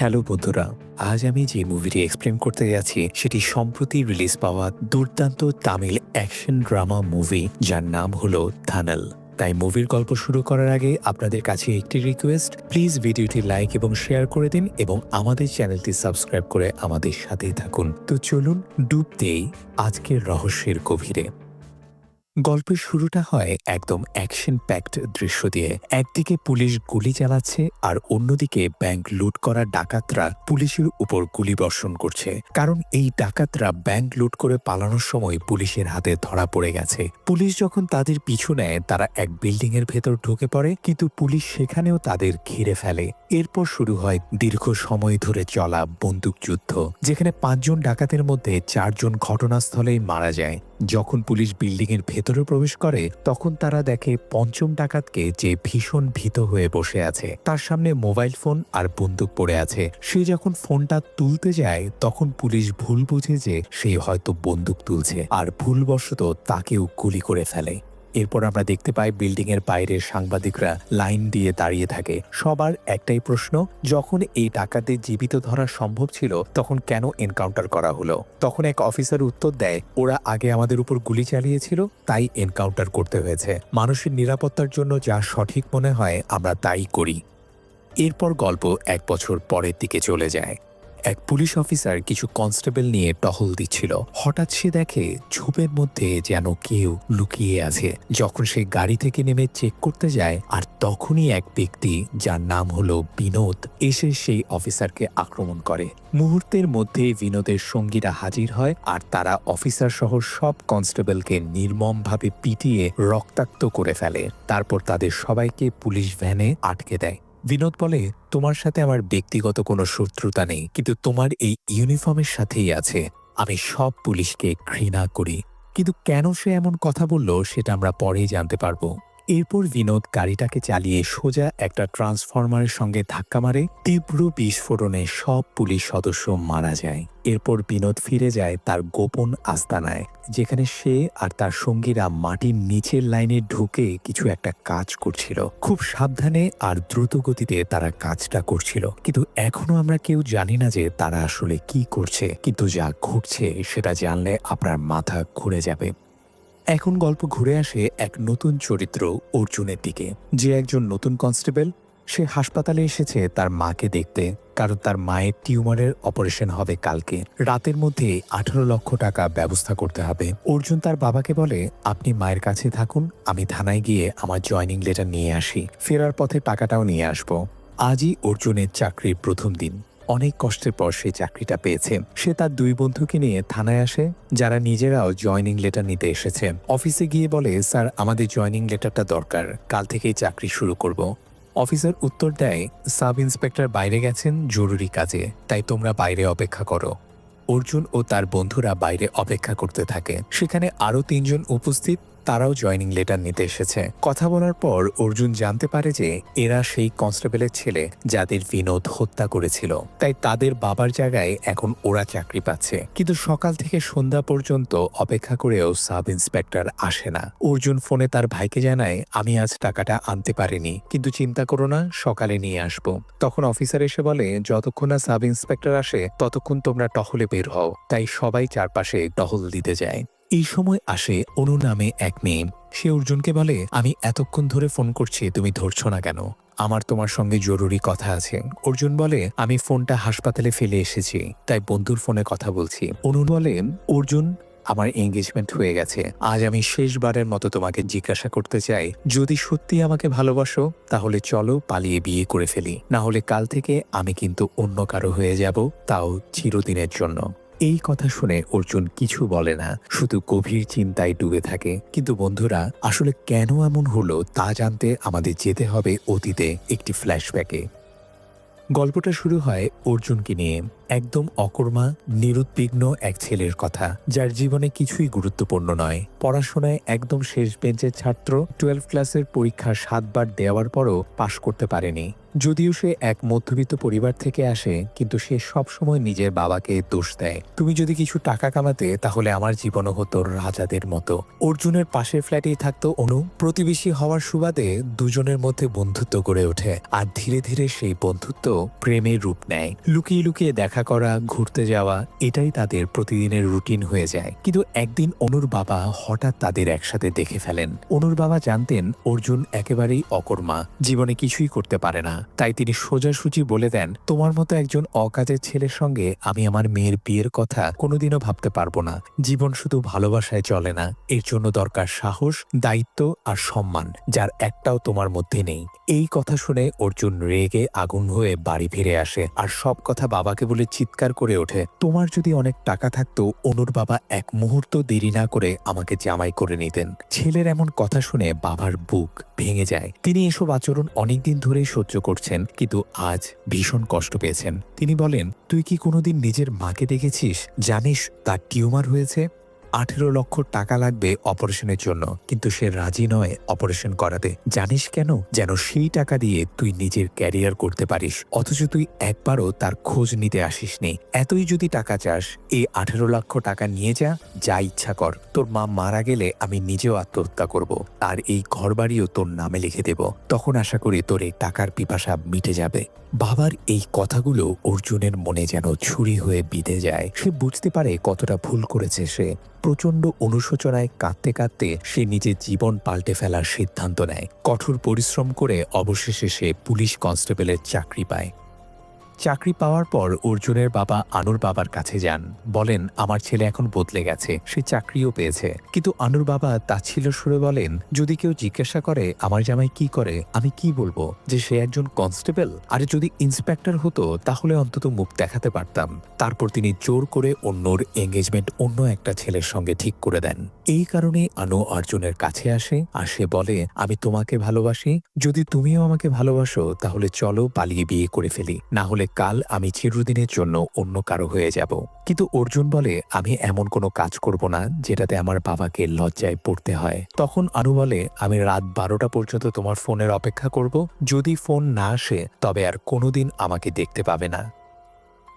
Hello বন্ধুরা, আজ আমি যে মুভিটি এক্সপ্লেন করতে যাচ্ছি, সেটি সম্প্রতি রিলিজ পাওয়া দুর্দান্ত তামিল অ্যাকশন ড্রামা মুভি যার নাম হলো থানাল তাই মুভির গল্প শুরু করার আগে আপনাদের কাছে একটি রিকোয়েস্ট প্লিজ ভিডিওটি লাইক এবং শেয়ার করে দিন এবং আমাদের চ্যানেলটি সাবস্ক্রাইব করে আমাদের সাথেই থাকুন। তো চলুন ডুব দেই আজকের রহস্যের গভীরে। গল্পের শুরুটা হয় একদম অ্যাকশন প্যাকড দৃশ্য দিয়ে। একদিকে পুলিশ গুলি চালাচ্ছে আর অন্যদিকে ব্যাংক লুট করা ডাকাতরা পুলিশের উপর গুলি বর্ষণ করছে। কারণ এই ডাকাতরা ব্যাংক লুট করে পালানোর সময় পুলিশের হাতে ধরা পড়ে গেছে। পুলিশ যখন তাদের পিছু নেয়, তারা এক বিল্ডিং এর ভেতর ঢুকে পড়ে, কিন্তু পুলিশ সেখানেও তাদের ঘিরে ফেলে। এরপর শুরু হয় দীর্ঘ সময় ধরে চলা বন্দুকযুদ্ধ, যেখানে পাঁচজন ডাকাতের মধ্যে চারজন ঘটনাস্থলেই মারা যায়। যখন পুলিশ বিল্ডিং এর ভেতরে প্রবেশ করে, তখন তারা দেখে পঞ্চম ডাকাতকে যে ভীষণ ভীত হয়ে বসে আছে। তার সামনে মোবাইল ফোন আর বন্দুক পড়ে আছে। সে যখন ফোনটা তুলতে যায়, তখন পুলিশ ভুল বুঝে যে সে হয়তো বন্দুক তুলছে, আর ভুলবশত তাকেও গুলি করে ফেলে। এরপর আমরা দেখতে পাই বিল্ডিং এর বাইরের সাংবাদিকরা লাইন দিয়ে দাঁড়িয়ে থাকে। সবার একটাই প্রশ্ন, যখন এই ডাকাতদের জীবিত ধরা সম্ভব ছিল, তখন কেন এনকাউন্টার করা হলো? তখন এক অফিসার উত্তর দেয়, ওরা আগে আমাদের উপর গুলি চালিয়েছিল, তাই এনকাউন্টার করতে হয়েছে। মানুষের নিরাপত্তার জন্য যা সঠিক মনে হয়, আমরা তাই করি। এরপর গল্প এক বছর পরের দিকে চলে যায়। এক পুলিশ অফিসার কিছু কনস্টেবল নিয়ে টহল দিচ্ছিল। হঠাৎ সে দেখে ঝোপের মধ্যে যেন কেউ লুকিয়ে আছে। যখন সে গাড়ি থেকে নেমে চেক করতে যায়, আর তখনই এক ব্যক্তি, যার নাম হলো বিনোদ, এসে সেই অফিসারকে আক্রমণ করে। মুহূর্তের মধ্যে বিনোদের সঙ্গীরা হাজির হয়, আর তারা অফিসার সহ সব কনস্টেবলকে নির্মমভাবে পিটিয়ে রক্তাক্ত করে ফেলে। তারপর তাদের সবাইকে পুলিশ ভ্যানে আটকে দেয়। বিনোদ বলে, তোমার সাথে আমার ব্যক্তিগত কোনো শত্রুতা নেই, কিন্তু তোমার এই ইউনিফর্মের সাথেই আছে। আমি সব পুলিশকে ঘৃণা করি। কিন্তু কেন সে এমন কথা বলল, সেটা আমরা পরেই জানতে পারব। এরপর বিনোদ গাড়িটাকে চালিয়ে সোজা একটা ট্রান্সফরমারের সঙ্গে ধাক্কা মারে, তীব্র বিস্ফোরণে সব পুলিশ সদস্য মারা যায়। এরপর বিনোদ ফিরে যায় তার গোপন আস্তানায়, যেখানে সে আর তার সঙ্গীরা মাটির নিচের লাইনে ঢুকে কিছু একটা কাজ করছিল। খুব সাবধানে আর দ্রুত গতিতে তারা কাজটা করছিল। কিন্তু এখনও আমরা কেউ জানি না যে তারা আসলে কি করছে, কিন্তু যা ঘটছে সেটা জানলে আপনার মাথা ঘুরে যাবে। এখন গল্প ঘুরে আসে এক নতুন চরিত্র অর্জুনের দিকে। যে একজন নতুন কনস্টেবল, সে হাসপাতালে এসেছে তার মাকে দেখতে। কারণ তার মায়ের টিউমারের অপারেশন হবে কালকে। রাতের মধ্যে আঠারো লক্ষ টাকা ব্যবস্থা করতে হবে। অর্জুন তার বাবাকে বলে, আপনি মায়ের কাছে থাকুন, আমি থানায় গিয়ে আমার জয়নিং লেটার নিয়ে আসি। ফেরার পথে টাকাটাও নিয়ে আসব। আজই অর্জুনের চাকরির প্রথম দিন। অনেক কষ্টের পর সে চাকরিটা পেয়েছে। সে তার দুই বন্ধুকে নিয়ে থানায় আসে, যারা নিজেরাও জয়নিং লেটার নিতে এসেছে। অফিসে গিয়ে বলে, স্যার, আমাদের জয়নিং লেটারটা দরকার, কাল থেকেই চাকরি শুরু করব। অফিসার উত্তর দেয়, সাব ইন্সপেক্টর বাইরে গেছেন, জরুরি কাজে, তাই তোমরা বাইরে অপেক্ষা করো। অর্জুন ও তার বন্ধুরা বাইরে অপেক্ষা করতে থাকে। সেখানে আরও তিনজন উপস্থিত তারাও জয়নিং লেটার নিতে এসেছে। কথা বলার পর অর্জুন জানতে পারে যে এরা সেই কনস্টেবলের ছেলে যাদের বিনোদ হত্যা করেছিল। তাই তাদের বাবার জায়গায় এখন ওরা চাকরি পাচ্ছে। কিন্তু সকাল থেকে সন্ধ্যা পর্যন্ত অপেক্ষা করেও সাব ইন্সপেক্টর আসে না। অর্জুন ফোনে তার ভাইকে জানায়, আমি আজ টাকাটা আনতে পারিনি, কিন্তু চিন্তা করো না, সকালে নিয়ে আসব। তখন অফিসার এসে বলে, যতক্ষণ না সাব ইন্সপেক্টর আসে, ততক্ষণ তোমরা টহলে বের হও। তাই সবাই চারপাশে টহল দিতে যায়। এই সময় আসে অনু নামে এক মেয়ে। সে অর্জুনকে বলে, আমি এতক্ষণ ধরে ফোন করছি, তুমি ধরছো না কেন? আমার তোমার সঙ্গে জরুরি কথা আছে। অর্জুন বলে, আমি ফোনটা হাসপাতালে ফেলে এসেছি, তাই বন্ধুর ফোনে কথা বলছি। অনু বলে, অর্জুন, আমার এঙ্গেজমেন্ট হয়ে গেছে। আজ আমি শেষবারের মতো তোমাকে জিজ্ঞাসা করতে চাই। যদি সত্যি আমাকে ভালোবাসো, তাহলে চলো পালিয়ে বিয়ে করে ফেলি। না হলে কাল থেকে আমি কিন্তু অন্য কারও হয়ে যাব, তাও চিরদিনের জন্য। এই কথা শুনে অর্জুন কিছু বলে না। শুধু গভীর চিন্তায় ডুবে থাকে। কিন্তু বন্ধুরা, আসলে কেন এমন হলো তা জানতে আমাদের যেতে হবে অতীতে একটি ফ্ল্যাশব্যাকে গল্পটা শুরু হয় অর্জুনকে নিয়ে। একদম অকর্মা, নিরুদ্বিগ্ন এক ছেলের কথা, যার জীবনে কিছুই গুরুত্বপূর্ণ নয়। পড়াশোনায় একদম শেষ বেঞ্চের ছাত্র টুয়েলভ ক্লাসের পরীক্ষা সাতবার দেওয়ার পরও পাশ করতে পারেনি। যদিও সে এক মধ্যবিত্ত পরিবার থেকে আসে, কিন্তু সে সবসময় নিজের বাবাকে দোষ দেয়। তুমি যদি কিছু টাকা কামাতে, তাহলে আমার জীবনও হতো রাজাদের মতো। অর্জুনের পাশের ফ্ল্যাটেই থাকতো অনু। প্রতিবেশী হওয়ার সুবাদে দুজনের মধ্যে বন্ধুত্ব গড়ে ওঠে, আর ধীরে ধীরে সেই বন্ধুত্ব প্রেমের রূপ নেয়। লুকিয়ে লুকিয়ে দেখা করা, ঘুরতে যাওয়া, এটাই তাদের প্রতিদিনের রুটিন হয়ে যায়। কিন্তু একদিন অনুর বাবা হঠাৎ তাদের একসাথে দেখে ফেলেন। অনুর বাবা জানতেন, অর্জুন একেবারেই অকর্মা, জীবনে কিছুই করতে পারে না। তাই তিনি সোজাসুজি বলে দেন, তোমার মতো একজন অকাজের ছেলের সঙ্গে আমি আমার মেয়ের বিয়ের কথা কোনোদিনও ভাবতে পারব না। জীবন শুধু ভালোবাসায় চলে না, এর জন্য দরকার সাহস, দায়িত্ব আর সম্মান, যার একটাও তোমার মধ্যে নেই। এই কথা শুনে অর্জুন রেগে আগুন হয়ে বাড়ি ফিরে আসে আর সব কথা বাবাকে বলে চিৎকার করে ওঠে, তোমার যদি অনেক টাকা থাকতো, অনুর বাবা এক মুহূর্ত দেরি না করে আমাকে জামাই করে নিতেন। ছেলের এমন কথা শুনে বাবার বুক ভেঙে যায়। তিনি এসব আচরণ অনেকদিন ধরেই সহ্য করছেন, কিন্তু আজ ভীষণ কষ্ট পেয়েছেন। তিনি বলেন, তুই কি কোনোদিন নিজের মাকে দেখেছিস? জানিস, তার টিউমার হয়েছে? আঠেরো লক্ষ টাকা লাগবে অপারেশনের জন্য, কিন্তু সে রাজি নয় অপারেশন করাতে। জানিস কেন? যেন সেই টাকা দিয়ে তুই নিজের ক্যারিয়ার করতে পারিস, অথচ তুই একবারও তার খোঁজ নিতে আসিসনি। এতই যদি টাকা চাস, এই আঠেরো লক্ষ টাকা নিয়ে যা যা ইচ্ছা কর। তোর মা মারা গেলে আমি নিজেও আত্মহত্যা করব, আর এই ঘরবাড়িও তোর নামে লিখে দেব। তখন আশা করি তোর এই টাকার পিপাসা মিটে যাবে। বাবার এই কথাগুলো অর্জুনের মনে যেন ছুরি হয়ে বিঁধে যায়। সে বুঝতে পারে কতটা ভুল করেছে সে। প্রচণ্ড অনুশোচনায় কাঁদতে কাঁদতে সে নিজের জীবন পাল্টে ফেলার সিদ্ধান্ত নেয়। কঠোর পরিশ্রম করে অবশেষে সে পুলিশ কনস্টেবলের চাকরি পায়। চাকরি পাওয়ার পর অর্জুনের বাবা আনুর বাবার কাছে যান। বলেন, আমার ছেলে এখন বদলে গেছে, সে চাকরিও পেয়েছে। কিন্তু আনুর বাবা তাচ্ছিল সুরে বলেন, যদি কেউ জিজ্ঞাসা করে, আমার জামাই কি করে, আমি কি বলব যে সে একজন কনস্টেবল? আর যদি ইন্সপেক্টর হতো, তাহলে অন্তত মুখ দেখাতে পারতাম। তারপর তিনি জোর করে অন্যর এঙ্গেজমেন্ট অন্য একটা ছেলের সঙ্গে ঠিক করে দেন। এই কারণে আনু অর্জুনের কাছে আসে, আর সে বলে, আমি তোমাকে ভালোবাসি। যদি তুমিও আমাকে ভালোবাসো, তাহলে চলো পালিয়ে বিয়ে করে ফেলি। না হলে কাল আমি চিরদিনের জন্য অন্য কারও হয়ে যাব। কিন্তু অর্জুন বলে, আমি এমন কোনো কাজ করব না যেটাতে আমার বাবাকে লজ্জায় পড়তে হয়। তখন আনু বলে, আমি রাত বারোটা পর্যন্ত তোমার ফোনের অপেক্ষা করব। যদি ফোন না আসে, তবে আর কোনোদিন আমাকে দেখতে পাবে না।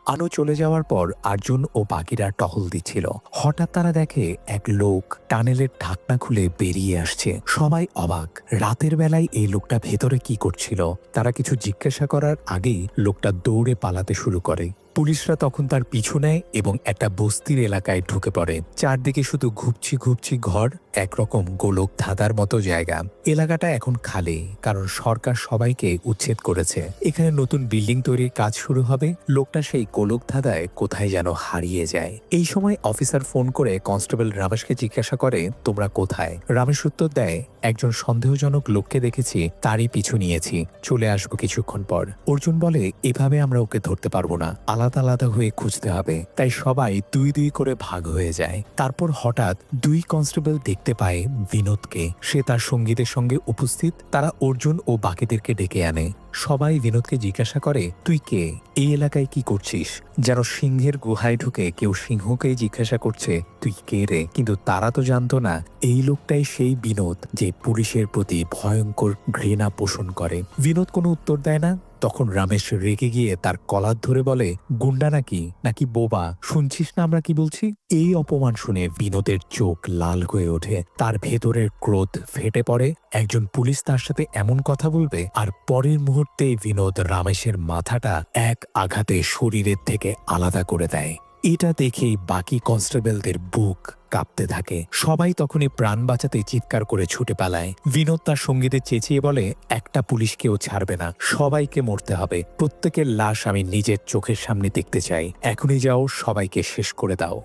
আনু চলে যাওয়ার পর আর্জুন ও বাকিরা টহল দিচ্ছিল। হঠাৎ তারা দেখে এক লোক টানেলের ঢাকনা খুলে বেরিয়ে আসছে। সবাই অবাক। রাতের বেলায় এই লোকটা ভেতরে কি করছিল? তারা কিছু জিজ্ঞাসা করার আগেই লোকটা দৌড়ে পালাতে শুরু করে। পুলিশরা তখন তার পিছু নেয় এবং একটা বস্তির এলাকায় ঢুকে পড়ে। চারদিকে শুধু ঘুপছি ঘুপছি ঘর, একরকম গোলক ধাঁধার মতো জায়গা। এলাকাটা এখন খালি, কারণ সরকার সবাইকে উচ্ছেদ করেছে। এখানে নতুন বিল্ডিং তৈরির কাজ শুরু হবে। লোকটা সেই গোলক ধাঁধায় কোথায় যেন হারিয়ে যায়। এই সময় অফিসার ফোন করে কনস্টেবল রামেশকে জিজ্ঞাসা করে, তোমরা কোথায়? রামেশ উত্তর দেয়, একজন সন্দেহজনক লোককে দেখেছি, তারই পিছু নিয়েছি। চলে আসব কিছুক্ষণ পর। অর্জুন বলে, এভাবে আমরা ওকে ধরতে পারব না। আলাদা আলাদা হয়ে খুঁজতে হবে। তাই সবাই দুই দুই করে ভাগ হয়ে যায়। তারপর হঠাৎ দুই কনস্টেবল দেখতে পায় বিনোদকে। সে তার সঙ্গীদের সঙ্গে উপস্থিত, তারা অর্জুন ও বাকিদেরকে ডেকে আনে। সবাই বিনোদকে জিজ্ঞাসা করে, তুই কে? এই এলাকায় কি করছিস? যেন সিংহের গুহায় ঢুকে কেউ সিংহকেই জিজ্ঞাসা করছে, তুই কে রে? কিন্তু তারা তো জানতো না। এই লোকটাই সেই বিনোদ, যে পুলিশের প্রতি ভয়ঙ্কর ঘৃণা পোষণ করে। বিনোদ কোনো উত্তর দেয় না। তখন রামেশ রেগে গিয়ে তার কলার ধরে বলে, গুন্ডা নাকি? নাকি বোবা? শুনছিস না আমরা কি বলছি? এই অপমান শুনে বিনোদের চোখ লাল হয়ে ওঠে। তার ভেতরের ক্রোধ ফেটে পড়ে। একজন পুলিশ তার সাথে এমন কথা বলবে, আর পরের মুহূর্তে বিনোদ রামেশের মাথাটা এক আঘাতে শরীরের থেকে আলাদা করে দেয়। এটা দেখেই বাকি কনস্টেবলদের বুক কাঁপতে থাকে। সবাই তখনই প্রাণ বাঁচাতে চিৎকার করে ছুটে পালায়। বিনোদ তার সঙ্গীতে চেঁচিয়ে বলে, একটা পুলিশকেও ছাড়বে না। সবাইকে মরতে হবে। প্রত্যেকের লাশ আমি নিজের চোখের সামনে দেখতে চাই। এখনই যাও, সবাইকে শেষ করে দাও।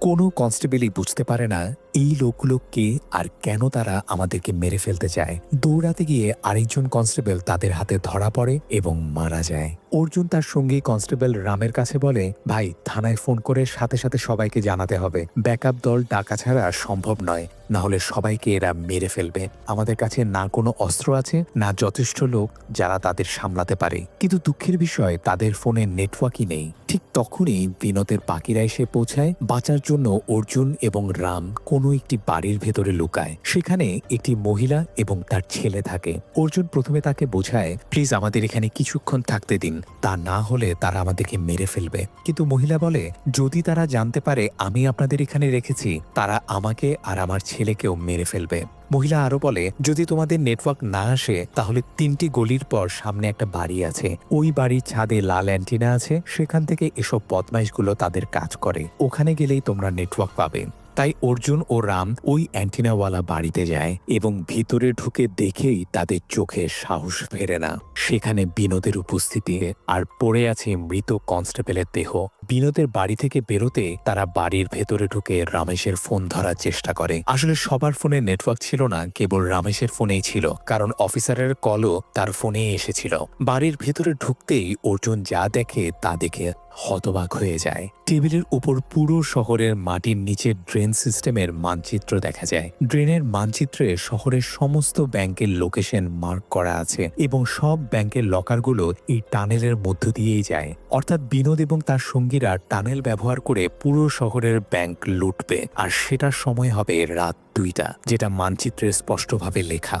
কোনো কনস্টেবলই বুঝতে পারে না এই লোকগুলো কে আর কেন তারা আমাদেরকে মেরে ফেলতে চায়? দৌড়াতে গিয়ে আরেকজন কনস্টেবল তাদের হাতে ধরা পড়ে এবং মারা যায়। অর্জুন তার সঙ্গী কনস্টেবল রামের কাছে বলে, ভাই, থানায় ফোন করে সাথে সাথে সবাইকে জানাতে হবে। ব্যাকআপ দল ডাকা ছাড়া সম্ভব নয়। না হলে সবাইকে এরা মেরে ফেলবে। আমাদের কাছে না কোনো অস্ত্র আছে, না যথেষ্ট লোক যারা তাদের সামলাতে পারে। কিন্তু দুঃখের বিষয়, তাদের ফোনে নেটওয়ার্কই নেই। ঠিক তখনই বিনোদের বাকিরা এসে পৌঁছায়। বাঁচার জন্য অর্জুন এবং রাম কোনো কোনো একটি বাড়ির ভেতরে লুকায়। সেখানে একটি মহিলা এবং তার ছেলে থাকে। অর্জুন প্রথমে তাকে বোঝায়, প্লিজ আমাদের এখানে কিছুক্ষণ থাকতে দিন। তা না হলে তারা আমাদেরকে মেরে ফেলবে। কিন্তু মহিলা বলে, যদি তারা জানতে পারে আমি আপনাদের এখানে রেখেছি, তারা আমাকে আর আমার ছেলেকেও মেরে ফেলবে। মহিলা আরও বলে, যদি তোমাদের নেটওয়ার্ক না আসে, তাহলে তিনটি গলির পর সামনে একটা বাড়ি আছে। ওই বাড়ির ছাদে লাল অ্যান্টিনা আছে। সেখান থেকে এসব বদমাইশগুলো তাদের কাজ করে। ওখানে গেলেই তোমরা নেটওয়ার্ক পাবে। তাই অর্জুন ও রাম ওই অ্যান্টিনাওয়ালা বাড়িতে যায় এবং ভিতরে ঢুকে দেখেই তাদের চোখে সাহস ফেরে না। সেখানে বিনোদের উপস্থিতি আর পড়ে আছে মৃত কনস্টেবলের দেহ। বিনোদের বাড়ি থেকে বেরোতে তারা বাড়ির ভেতরে ঢুকে রামেশের ফোন ধরার চেষ্টা করে। আসলে সবার ফোনে নেটওয়ার্ক ছিল না, কেবল রামেশের ফোনেই ছিল, কারণ অফিসারের কলও তার ফোনে এসেছিল। বাড়ির ভেতরে ঢুকতেই অর্জুন যা দেখে তা দেখে হতবাক হয়ে যায়। টেবিলের উপর পুরো শহরের মাটির নিচে ড্রেন সিস্টেমের মানচিত্র দেখা যায়। ড্রেনের মানচিত্রে শহরের সমস্ত ব্যাংকের লোকেশন মার্ক করা আছে এবং সব ব্যাংকের লকারগুলো এই টানেলের মধ্য দিয়েই যায়। অর্থাৎ বিনোদ এবং তার সঙ্গীরা টানেল ব্যবহার করে পুরো শহরের ব্যাংক লুটবে। আর সেটার সময় হবে রাত দুইটা, যেটা মানচিত্রে স্পষ্টভাবে লেখা।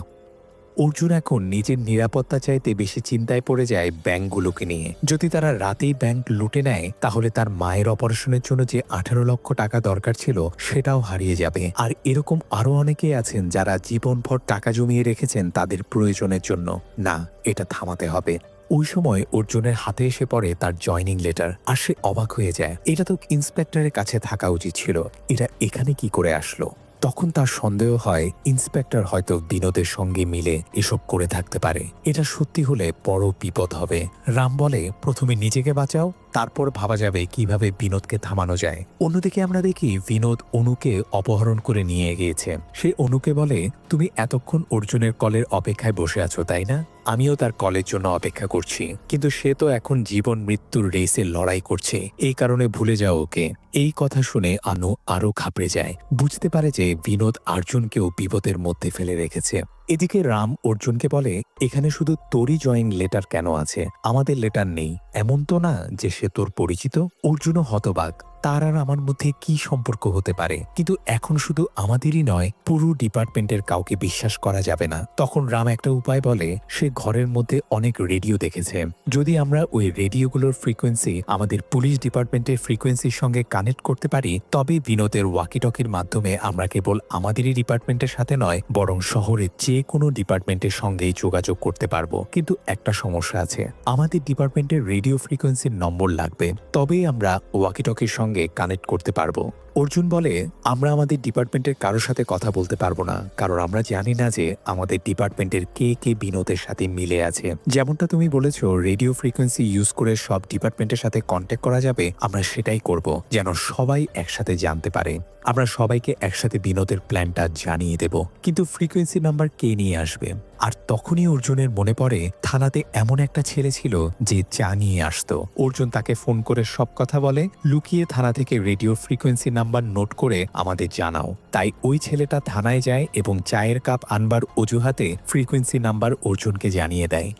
অর্জুন এখন নিজের নিরাপত্তা চাইতে বেশি চিন্তায় পড়ে যায় ব্যাংকগুলোকে নিয়ে। যদি তারা রাতেই ব্যাংক লুটে নেয়, তাহলে তার মায়ের অপারেশনের জন্য যে আঠারো লক্ষ টাকা দরকার ছিল, সেটাও হারিয়ে যাবে। আর এরকম আরও অনেকেই আছেন যারা জীবনভর টাকা জমিয়ে রেখেছেন তাদের প্রয়োজনের জন্য। না, এটা থামাতে হবে। ওই সময় অর্জুনের হাতে এসে পড়ে তার জয়নিং লেটার, আর সে অবাক হয়ে যায়। এটা তো ইন্সপেক্টরের কাছে থাকা উচিত ছিল। এটা এখানে কি করে আসলো? তখন তার সন্দেহ হয়, ইন্সপেক্টর হয়তো বিনোদের সঙ্গে মিলে এসব করে থাকতে পারে। এটা সত্যি হলে বড় বিপদ হবে। রাম বলে, প্রথমে নিজেকে বাঁচাও তারপর ভাবা যাবে কীভাবে বিনোদকে থামানো যায়। অন্যদিকে আমরা দেখি বিনোদ অনুকে অপহরণ করে নিয়ে গিয়েছে। সে অনুকে বলে, তুমি এতক্ষণ অর্জুনের কলের অপেক্ষায় বসে আছো, তাই না? আমিও তার কলের জন্য অপেক্ষা করছি। কিন্তু সে তো এখন জীবন মৃত্যুর রেসে লড়াই করছে। এই কারণে ভুলে যাও ওকে। এই কথা শুনে আনু আরও ঘাবড়ে যায়। বুঝতে পারে যে বিনোদ অর্জুনকেও বিপদের মধ্যে ফেলে রেখেছে। এদিকে রাম অর্জুনকে বলে, এখানে শুধু তোরই জয়েন লেটার কেন আছে? আমাদের লেটার নেই। এমন তো না যে সে তোর পরিচিত। অর্জুনও হতবাক। তার আর আমার মধ্যে কি সম্পর্ক হতে পারে? কিন্তু এখন শুধু আমাদেরই নয়, পুরো ডিপার্টমেন্টের কাউকে বিশ্বাস করা যাবে না। তখন রাম একটা উপায় বলে, সে ঘরের মধ্যে অনেক রেডিও দেখেছে। যদি আমরা ওই রেডিওগুলোর ফ্রিকোয়েন্সি আমাদের পুলিশ ডিপার্টমেন্টের ফ্রিকোয়েন্সির সঙ্গে কানেক্ট করতে পারি, তবে বিনোদের ওয়াকিটকির মাধ্যমে আমরা কেবল আমাদেরই ডিপার্টমেন্টের সাথে নয়, বরং শহরের যে কোনো ডিপার্টমেন্টের সঙ্গেই যোগাযোগ করতে পারব। কিন্তু একটা সমস্যা আছে। আমাদের ডিপার্টমেন্টের রেডিও ফ্রিকোয়েন্সির নম্বর লাগবে। তবেই আমরা ওয়াকিটকির সঙ্গে কানেক্ট করতে পারব। অর্জুন বলে, আমরা আমাদের ডিপার্টমেন্টের কারোর সাথে কথা বলতে পারব না। কারণ আমরা জানি না যে আমাদের ডিপার্টমেন্টের কে কে বিনোদের সাথে মিলে আছে। যেমনটা তুমি বলেছ রেডিও ফ্রিকোয়েন্সি ইউজ করে সব ডিপার্টমেন্টের সাথে কন্ট্যাক্ট করা যাবে, আমরা সেটাই করব, যেন সবাই একসাথে জানতে পারে। আমরা সবাইকে একসাথে বিনোদের প্ল্যানটা জানিয়ে দেব। কিন্তু ফ্রিকোয়েন্সি নাম্বার কে নিয়ে আসবে? আর তখনই অর্জুনের মনে পড়ে, থানাতে এমন একটা ছেলে ছিল যে চা নিয়ে আসতো। অর্জুন তাকে ফোন করে সব কথা বলে, লুকিয়ে থানা থেকে রেডিও ফ্রিকোয়েন্সি নাম্বার নোট করে আমাদের জানাও। তাই ওই ছেলেটা থানায় যায় এবং চায়ের কাপ আনবার অজুহাতে ফ্রিকোয়েন্সি নাম্বার অর্জুনকে জানিয়ে দেয়।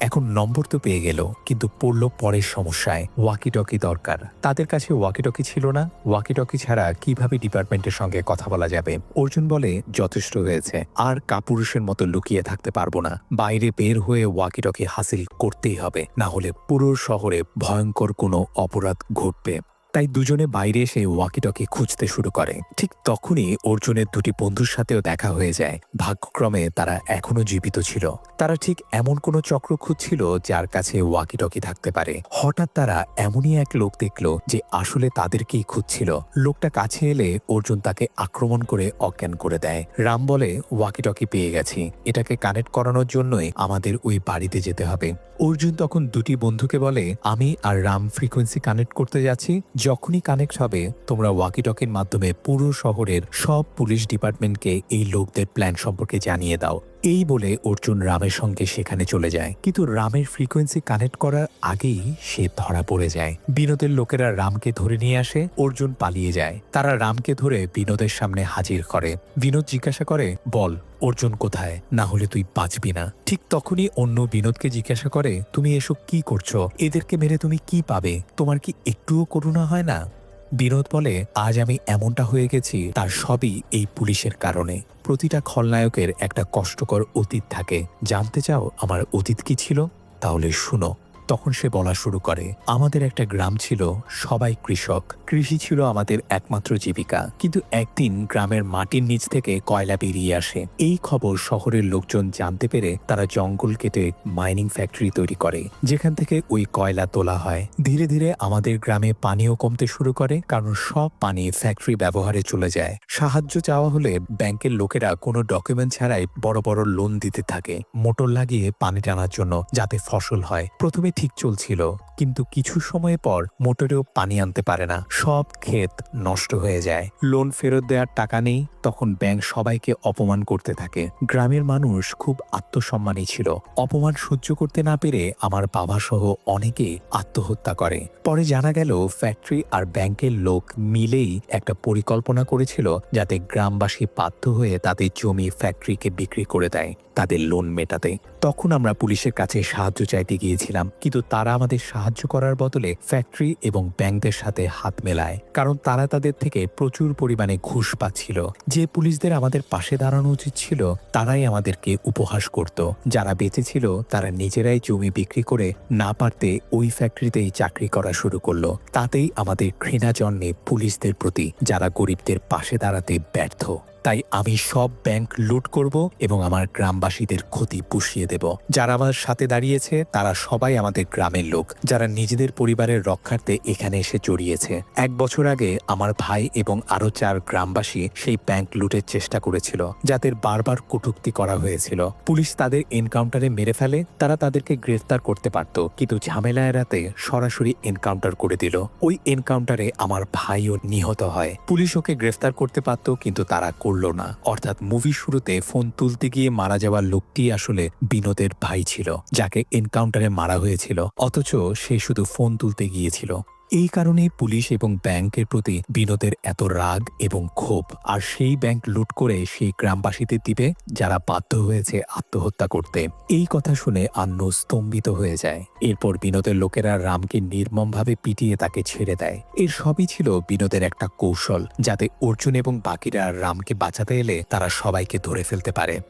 এখন নম্বর তো পেয়ে গেল, কিন্তু পড়ল পরের সমস্যায় ওয়াকিটকি দরকার। তাদের কাছে ওয়াকিটকি ছিল না ওয়াকিটকি ছাড়া কীভাবে ডিপার্টমেন্টের সঙ্গে কথা বলা যাবে? অর্জুন বলে, যথেষ্ট হয়েছে, আর কাপুরুষের মতো লুকিয়ে থাকতে পারব না। বাইরে বের হয়ে ওয়াকিটকি হাসিল করতেই হবে, না হলে পুরো শহরে ভয়ঙ্কর কোনো অপরাধ ঘটবে। তাই দুজনে বাইরে এসে ওয়াকিটকি খুঁজতে শুরু করে। ঠিক তখনই অর্জুনের দুটি বন্ধুর সাথেও দেখা হয়ে যায়। ভাগ্যক্রমে তারা এখনও জীবিত ছিল। তারা ঠিক এমন কোনো চক্র খুঁজছিল যার কাছে ওয়াকিটকি থাকতে পারে। হঠাৎ তারা এমনই এক লোক দেখল যে আসলে তাদেরকেই খুঁজছিল। লোকটা কাছে এলে অর্জুন তাকে আক্রমণ করে অজ্ঞান করে দেয়। রাম বলে ওয়াকিটকি পেয়ে গেছি। এটাকে কানেক্ট করানোর জন্যই আমাদের ওই বাড়িতে যেতে হবে। অর্জুন তখন দুটি বন্ধুকে বলে, আমি আর রাম ফ্রিকোয়েন্সি কানেক্ট করতে যাচ্ছি। যখনই কানেক্ট হবে, তোমরা ওয়াকি টকের মাধ্যমে পুরো শহরের সব পুলিশ ডিপার্টমেন্টকে এই লোকদের প্ল্যান সম্পর্কে জানিয়ে দাও। এই বলে অর্জুন রামের সঙ্গে সেখানে চলে যায়। কিন্তু রামের ফ্রিকোয়েন্সি কানেক্ট করার আগেই সে ধরা পড়ে যায়। বিনোদের লোকেরা রামকে ধরে নিয়ে আসে, অর্জুন পালিয়ে যায়। তারা রামকে ধরে বিনোদের সামনে হাজির করে। বিনোদ জিজ্ঞাসা করে, বল, অর্জুন কোথায়? না হলে তুই বাঁচবি না। ঠিক তখনই অন্য বিনোদকে জিজ্ঞাসা করে, তুমি এসব কি করছ? এদেরকে মেরে তুমি কি পাবে? তোমার কি একটুও করুণা হয় না? বিনোদ বলে, আজ আমি এমনটা হয়ে গেছি, তার সবই এই পুলিশের কারণে। প্রতিটা খলনায়কের একটা কষ্টকর অতীত থাকে। জানতে চাও আমার অতীত কি ছিল? তাহলে শুনো। তখন সে বলা শুরু করে, আমাদের একটা গ্রাম ছিল, সবাই কৃষক। কৃষি ছিল আমাদের একমাত্র জীবিকা। কিন্তু একদিন গ্রামের মাটির নিচ থেকে কয়লা বেরিয়ে আসে। এই খবর শহরের লোকজন জানতে পেরে তারা জঙ্গল কেটে মাইনিং ফ্যাক্টরি তৈরি করে, যেখান থেকে ওই কয়লা তোলা হয়। ধীরে ধীরে আমাদের গ্রামে পানিও কমতে শুরু করে, কারণ সব পানি ফ্যাক্টরি ব্যবহারে চলে যায়। সাহায্য চাওয়া হলে ব্যাংকের লোকেরা কোনো ডকুমেন্ট ছাড়াই বড় বড় লোন দিতে থাকে। মোটর লাগিয়ে পানি টানার জন্য যাতে ফসল হয়। প্রথমে ঠিক চলছিল, কিন্তু কিছু সময় পর মোটরেও পানি আনতে পারে না। সব ক্ষেত নষ্ট হয়ে যায়। লোন ফেরত দেওয়ার টাকা নেই, তখন ব্যাংক সবাইকে অপমান করতে থাকে। গ্রামের মানুষ খুব আত্মসম্মানী ছিল। অপমান সহ্য করতে না পেরে আমার বাবা সহ অনেকে আত্মহত্যা করে। পরে জানা গেল, ফ্যাক্টরি আর ব্যাংকের লোক মিলেই একটা পরিকল্পনা করেছিল যাতে গ্রামবাসী বাধ্য হয়ে তাদের জমি ফ্যাক্টরিকে বিক্রি করে দেয়, তাদের লোন মেটাতে। তখন আমরা পুলিশের কাছে সাহায্য চাইতে গিয়েছিলাম কিন্তু তারা আমাদের সাহায্য করার বদলে ফ্যাক্টরি এবং ব্যাংকদের সাথে হাত মেলায়, কারণ তারা তাদের থেকে প্রচুর পরিমাণে ঘুষ পাচ্ছিল। যে পুলিশদের আমাদের পাশে দাঁড়ানো উচিত ছিল, তারাই আমাদেরকে উপহাস করত। যারা বেঁচে ছিল, তারা নিজেরাই জমি বিক্রি করে না পারতে ওই ফ্যাক্টরিতেই চাকরি করা শুরু করল। তাতেই আমাদের ঘৃণা জন্মে পুলিশদের প্রতি, যারা গরিবদের পাশে দাঁড়াতে ব্যর্থ। তাই আমি সব ব্যাংক লুট করব এবং আমার গ্রামবাসীদের ক্ষতি পুষিয়ে দেব। যারা আমার সাথে দাঁড়িয়েছে, তারা সবাই আমাদের গ্রামের লোক, যারা নিজেদের পরিবারের রক্ষার্থে এখানে এসে জড়িয়েছে। এক বছর আগে আমার ভাই এবং আরও চার গ্রামবাসী সেই ব্যাংক লুটের চেষ্টা করেছিল, যাদের বারবার কটূক্তি করা হয়েছিল। পুলিশ তাদের এনকাউন্টারে মেরে ফেলে, তারা তাদেরকে গ্রেফতার করতে পারত, কিন্তু ঝামেলা এড়াতে সরাসরি এনকাউন্টার করে দিল। ওই এনকাউন্টারে আমার ভাইও নিহত হয়। পুলিশ ওকে গ্রেফতার করতে পারত, কিন্তু তারা করল না। অর্থাৎ মুভি শুরুতে ফোন তুলতে গিয়ে মারা যাওয়ার লোকটি আসলে বিনোদের ভাই ছিল, যাকে এনকাউন্টারে মারা হয়েছিল। অথচ সে শুধু ফোন তুলতে গিয়েছিল। এই কারণে পুলিশ এবং ব্যাংকের প্রতি বিনোদের এত রাগ এবং ক্ষোভ, আর সেই ব্যাংক লুট করে সেই গ্রামবাসীদের দিবে যারা বাধ্য হয়েছে আত্মহত্যা করতে। এই কথা শুনে আন্ন স্তম্ভিত হয়ে যায়। এরপর বিনোদের লোকেরা রামকে নির্মমভাবে পিটিয়ে তাকে ছেড়ে দেয়। এর সবই ছিল বিনোদের একটা কৌশল, যাতে অর্জুন এবং বাকিরা রামকে বাঁচাতে এলে তারা সবাইকে ধরে ফেলতে পারে।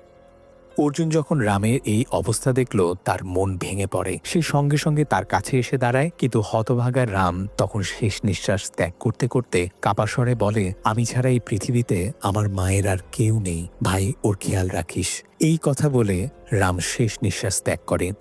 অর্জুন যখন রামের এই অবস্থা দেখল, তার মন ভেঙে পড়ে। সে সঙ্গে সঙ্গে তার কাছে এসে দাঁড়ায়, কিন্তু হতভাগা রাম তখন শেষ নিঃশ্বাস ত্যাগ করতে করতে কাপাস্বরে বলে, আমি ছাড়া এই পৃথিবীতে আমার মায়ের আর কেউ নেই। ভাই, ওর খেয়াল রাখিস। এই কথা বলে রাম শেষ নিঃশ্বাস ত্যাগ করে।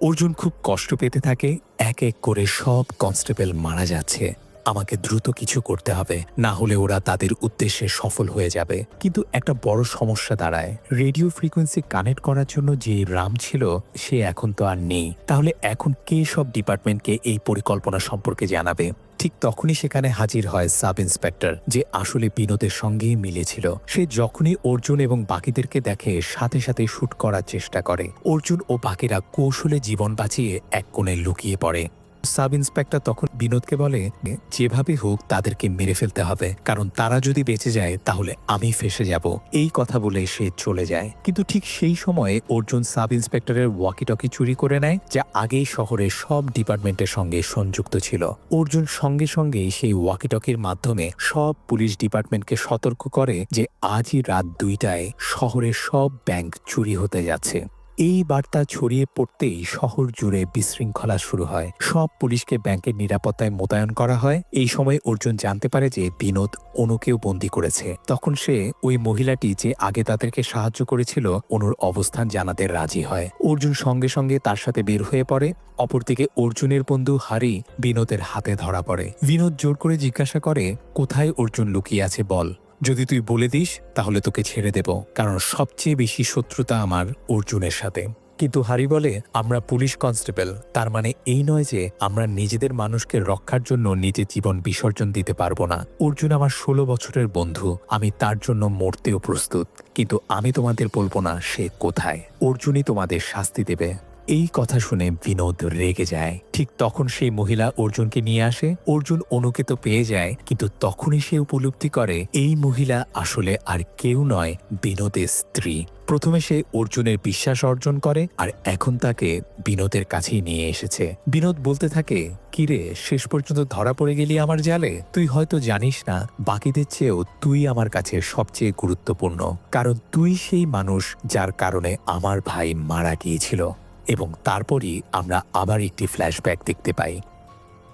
অর্জুন খুব কষ্ট পেতে থাকে, এক এক করে সব কনস্টেবল মারা যাচ্ছে। আমাকে দ্রুত কিছু করতে হবে, না হলে ওরা তাদের উদ্দেশ্যে সফল হয়ে যাবে। কিন্তু একটা বড় সমস্যা দাঁড়ায়। রেডিও ফ্রিকোয়েন্সি কানেক্ট করার জন্য যে রাম ছিল, সে এখন তো আর নেই। তাহলে এখন কে সব ডিপার্টমেন্টকে এই পরিকল্পনা সম্পর্কে জানাবে? ঠিক তখনই সেখানে হাজির হয় সাব ইন্সপেক্টর, যে আসলে বিনোদের সঙ্গেই মিলেছিল। সে যখনই অর্জুন এবং বাকিদেরকে দেখে, সাথে সাথে শ্যুট করার চেষ্টা করে। অর্জুন ও বাকিরা কৌশলে জীবন বাঁচিয়ে এক কোণে লুকিয়ে পড়ে। সাব ইন্সপেক্টর তখন বিনোদকে বলে, যেভাবে হোক তাদেরকে মেরে ফেলতে হবে। কারণ তারা যদি বেঁচে যায়, তাহলে আমি ফেসে যাব। এই কথা বলে সে চলে যায়। কিন্তু ঠিক সেই সময়ে অর্জুন সাব ইন্সপেক্টরের ওয়াকি টকি চুরি করে নেয়, যা আগেই শহরের সব ডিপার্টমেন্টের সঙ্গে সংযুক্ত ছিল। অর্জুন সঙ্গে সঙ্গেই সেই ওয়াকি টকির মাধ্যমে সব পুলিশ ডিপার্টমেন্টকে সতর্ক করে যে, আজই রাত দুইটায় শহরের সব ব্যাংক চুরি হতে যাচ্ছে। এই বার্তা ছড়িয়ে পড়তেই শহর জুড়ে বিশৃঙ্খলা শুরু হয়। সব পুলিশকে ব্যাংকের নিরাপত্তায় মোতায়েন করা হয়। এই সময় অর্জুন জানতে পারে যে বিনোদ অনুকেও বন্দি করেছে। তখন সে ওই মহিলাটি যে আগে তাদেরকে সাহায্য করেছিল, অনুর অবস্থান জানাতে রাজি হয়। অর্জুন সঙ্গে সঙ্গে তার সাথে বের হয়ে পড়ে। অপরদিকে অর্জুনের বন্ধু হারি বিনোদের হাতে ধরা পড়ে। বিনোদ জোর করে জিজ্ঞাসা করে, কোথায় অর্জুন লুকিয়ে আছে বল? যদি তুই বলে দিস, তাহলে তোকে ছেড়ে দেব, কারণ সবচেয়ে বেশি শত্রুতা আমার অর্জুনের সাথে। কিন্তু হারি বলে, আমরা পুলিশ কনস্টেবল, তার মানে এই নয় যে আমরা নিজেদের মানুষকে রক্ষার জন্য নিজের জীবন বিসর্জন দিতে পারব না। অর্জুন আমার ষোলো বছরের বন্ধু, আমি তার জন্য মরতেও প্রস্তুত, কিন্তু আমি তোমাদের বলব না সে কোথায়। অর্জুনই তোমাদের শাস্তি দেবে। এই কথা শুনে বিনোদ রেগে যায়। ঠিক তখন সেই মহিলা অর্জুনকে নিয়ে আসে। অর্জুন অনুকে তো পেয়ে যায়, কিন্তু তখনই সে উপলব্ধি করে, এই মহিলা আসলে আর কেউ নয় বিনোদের স্ত্রী। প্রথমে সে অর্জুনের বিশ্বাস অর্জন করে আর এখন তাকে বিনোদের কাছেই নিয়ে এসেছে। বিনোদ বলতে থাকে, কিরে, শেষ পর্যন্ত ধরা পড়ে গেলি আমার জালে? তুই হয়তো জানিস না, বাকিদের চেয়েও তুই আমার কাছে সবচেয়ে গুরুত্বপূর্ণ। কারণ তুই সেই মানুষ যার কারণে আমার ভাই মারা গিয়েছিল। এবং তারপরই আমরা আবার একটি ফ্ল্যাশব্যাক দেখতে পাই।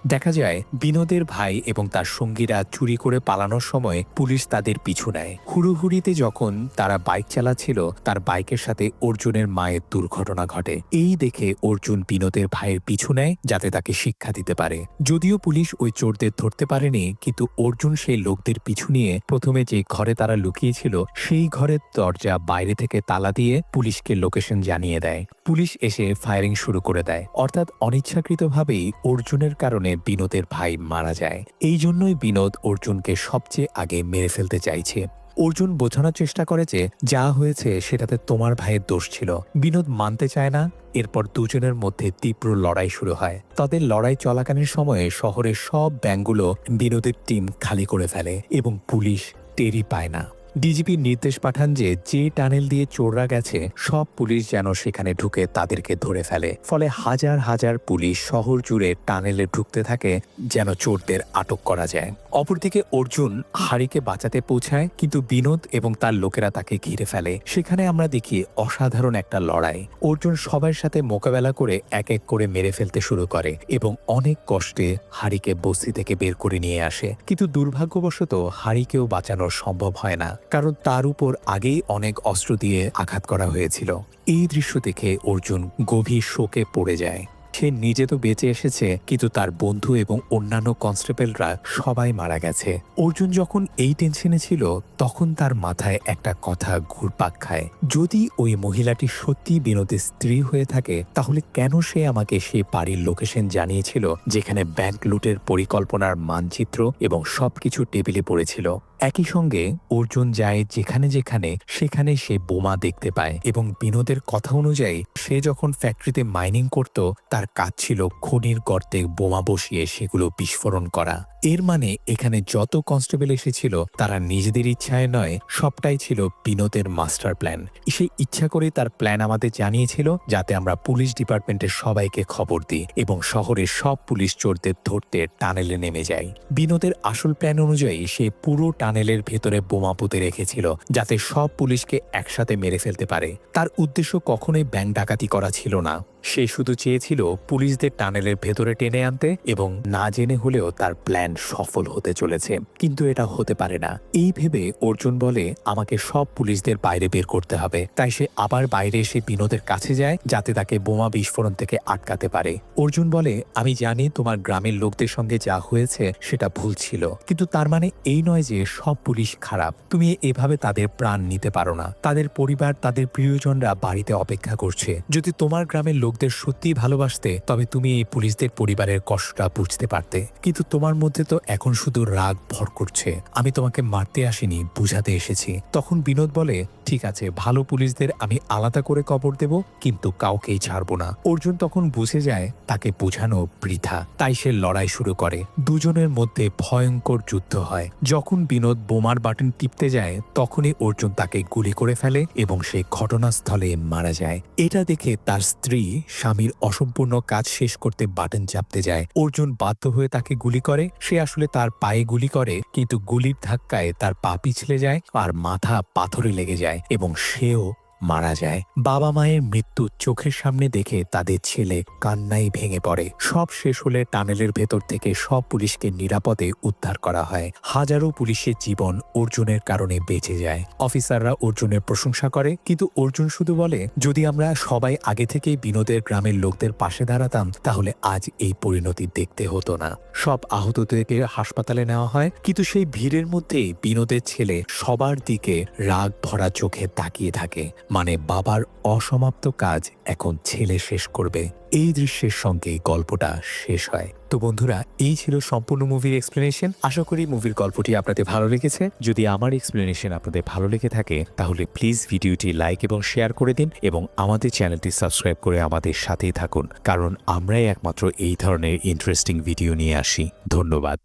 দেখা যায়, বিনোদের ভাই এবং তার সঙ্গীরা চুরি করে পালানোর সময় পুলিশ তাদের পিছু নেয়। হুড়ুহুড়িতে যখন তারা বাইক চালাচ্ছিল, তার বাইকের সাথে অর্জুনের মায়ের দুর্ঘটনা ঘটে। এই দেখে অর্জুন বিনোদের ভাইয়ের পিছু নেয়, যাতে তাকে শিক্ষা দিতে পারে। যদিও পুলিশ ওই চোরদের ধরতে পারেনি, কিন্তু অর্জুন সেই লোকদের পিছু নিয়ে প্রথমে যে ঘরে তারা লুকিয়েছিল, সেই ঘরের দরজা বাইরে থেকে তালা দিয়ে পুলিশকে লোকেশন জানিয়ে দেয়। পুলিশ এসে ফায়ারিং শুরু করে দেয়। অর্থাৎ অনিচ্ছাকৃতভাবেই অর্জুনের কারণে বিনোদের ভাই মারা যায়। এই জন্যই বিনোদ অর্জুনকে সবচেয়ে আগে মেরে ফেলতে চাইছে। অর্জুন বোঝানোর চেষ্টা করে যে, যা হয়েছে সেটাতে তোমার ভাইয়ের দোষ ছিল। বিনোদ মানতে চায় না, এরপর দুজনের মধ্যে তীব্র লড়াই শুরু হয়। তাদের লড়াই চলাকালীন সময়ে শহরের সব ব্যাংকগুলো বিনোদের টিম খালি করে ফেলে এবং পুলিশ টেরি পায় না। ডিজিপি নির্দেশ পাঠান যে যে টানেল দিয়ে চোররা গেছে, সব পুলিশ যেন সেখানে ঢুকে তাদেরকে ধরে ফেলে। ফলে হাজার হাজার পুলিশ শহর জুড়ে টানেলে ঢুকতে থাকে, যেন চোরদের আটক করা যায়। অপরদিকে অর্জুন হারিকে বাঁচাতে পৌঁছায়, কিন্তু বিনোদ এবং তার লোকেরা তাকে ঘিরে ফেলে। সেখানে আমরা দেখি অসাধারণ একটা লড়াই। অর্জুন সবার সাথে মোকাবেলা করে এক এক করে মেরে ফেলতে শুরু করে এবং অনেক কষ্টে হারিকে বস্তি থেকে বের করে নিয়ে আসে। কিন্তু দুর্ভাগ্যবশত হারিকেও বাঁচানো সম্ভব হয় না। কারণ তার উপর আগেই অনেক অস্ত্র দিয়ে আঘাত করা হয়েছিল। এই দৃশ্য দেখে অর্জুন গভীর শোকে পড়ে যায়। সে নিজে তো বেঁচে এসেছে, কিন্তু তার বন্ধু এবং অন্যান্য কনস্টেবলরা সবাই মারা গেছে। অর্জুন যখন এই টেনশনে ছিল, তখন তার মাথায় একটা কথা ঘুরপাক খায়। যদি ওই মহিলাটি সত্যি বিনোদের স্ত্রী হয়ে থাকে, তাহলে কেন সে আমাকে সেই বাড়ির লোকেশন জানিয়েছিল, যেখানে ব্যাংক লুটের পরিকল্পনার মানচিত্র এবং সবকিছু টেবিলে পড়েছিল? একই সঙ্গে অর্জুন যায় যেখানে যেখানে, সেখানে সে বোমা দেখতে পায় এবং বিনোদের কথা অনুযায়ী, সে যখন ফ্যাক্টরিতে মাইনিং করত, তার কাজ ছিল খনির গর্তে বোমা বসিয়ে সেগুলো বিস্ফোরণ করা। এর মানে এখানে যত কনস্টেবল এসেছিল, তারা নিজেদের ইচ্ছায় নয়, সবটাই ছিল বিনোদের মাস্টার প্ল্যান। সে ইচ্ছা করে তার প্ল্যান আমাদের জানিয়েছিল, যাতে আমরা পুলিশ ডিপার্টমেন্টের সবাইকে খবর দিই এবং শহরের সব পুলিশ চোরদের ধরতে টানেলে নেমে যায় বিনোদের আসল প্ল্যান অনুযায়ী সে পুরো টানেলের ভেতরে বোমা পুঁতে রেখেছিল, যাতে সব পুলিশকে একসাথে মেরে ফেলতে পারে। তার উদ্দেশ্য কখনোই ব্যাংক ডাকাতি করা ছিল না। সে শুধু চেয়েছিল পুলিশদের টানেলের ভেতরে টেনে আনতে এবং না জেনে হলেও তার প্ল্যান সফল হতে চলেছে, কিন্তু এটা হতে পারে না। এই ভেবে অর্জুন বলে, আমাকে সব পুলিশদের বাইরে বের করতে হবে। তাই সে আবার বাইরে এসে বিনোদের কাছে যায়, যাতে তাকে বোমা বিস্ফোরণ থেকে আটকাতে পারে। অর্জুন বলে, আমি জানি তোমার গ্রামের লোকদের সঙ্গে যা হয়েছে, সেটা ভুল ছিল। কিন্তু তার মানে এই নয় যে সব পুলিশ খারাপ। তুমি এভাবে তাদের প্রাণ নিতে পারো না। তাদের পরিবার, তাদের প্রিয়জনরা বাড়িতে অপেক্ষা করছে। যদি তোমার গ্রামের লোকদের সত্যিই ভালোবাসতে, তবে তুমি এই পুলিশদের পরিবারের কষ্টটা বুঝতে পারতে। কিন্তু তোমার মধ্যে তো এখন শুধু রাগ ভর করছে। আমি তোমাকে মারতে আসিনি, বুঝাতে এসেছি। তখন বিনোদ বলে, ঠিক আছে, ভালো পুলিশদের আমি আলাদা করে কবর দেব, কিন্তু কাউকেই ছাড়বো না। অর্জুন তখন বুঝে যায়, তাকে বোঝানো বৃথা। তাই সে লড়াই শুরু করে। দুজনের মধ্যে ভয়ঙ্কর যুদ্ধ হয়। যখন বিনোদ বোমার বাটন টিপতে যায়, তখনই অর্জুন তাকে গুলি করে ফেলে এবং সে ঘটনাস্থলে মারা যায়। এটা দেখে তার স্ত্রী স্বামীর অসম্পূর্ণ কাজ শেষ করতে বাটন চাপতে যায়। অর্জুন বাধ্য হয়ে তাকে গুলি করে সে আসলে তার পায়ে গুলি করে, কিন্তু গুলির ধাক্কায় তার পা পিছলে যায় আর মাথা পাথরে লেগে যায় এবং সেও মারা যায়। বাবা মায়ের মৃত্যু চোখের সামনে দেখে তাদের ছেলে কান্নাই ভেঙে পড়ে। সব শেষ হলে টানেলের ভেতর থেকে সব পুলিশকে নিরাপদে উদ্ধার করা হয়। হাজারো পুলিশের জীবন অর্জুনের কারণে বেঁচে যায়। অফিসাররা অর্জুনের প্রশংসা করে, কিন্তু অর্জুন শুধু বলে, যদি আমরা সবাই আগে থেকেই বিনোদের গ্রামের লোকদের পাশে দাঁড়াতাম, তাহলে আজ এই পরিণতি দেখতে হতো না। সব আহতদেরকে হাসপাতালে নেওয়া হয়, কিন্তু সেই ভিড়ের মধ্যেই বিনোদের ছেলে সবার দিকে রাগ ভরা চোখে তাকিয়ে থাকে। মানে বাবার অসমাপ্ত কাজ এখন ছেলে শেষ করবে। এই দৃশ্যের সঙ্গে গল্পটা শেষ হয়। তো বন্ধুরা, এই ছিল সম্পূর্ণ মুভির এক্সপ্লেনেশন আশা করি মুভির গল্পটি আপনাদের ভালো লেগেছে। যদি আমার এক্সপ্লেনেশন আপনাদের ভালো লেগে থাকে, তাহলে প্লিজ ভিডিওটি লাইক এবং শেয়ার করে দিন এবং আমাদের চ্যানেলটি সাবস্ক্রাইব করে আমাদের সাথেই থাকুন। কারণ আমরাই একমাত্র এই ধরনের ইন্টারেস্টিং ভিডিও নিয়ে আসি। ধন্যবাদ।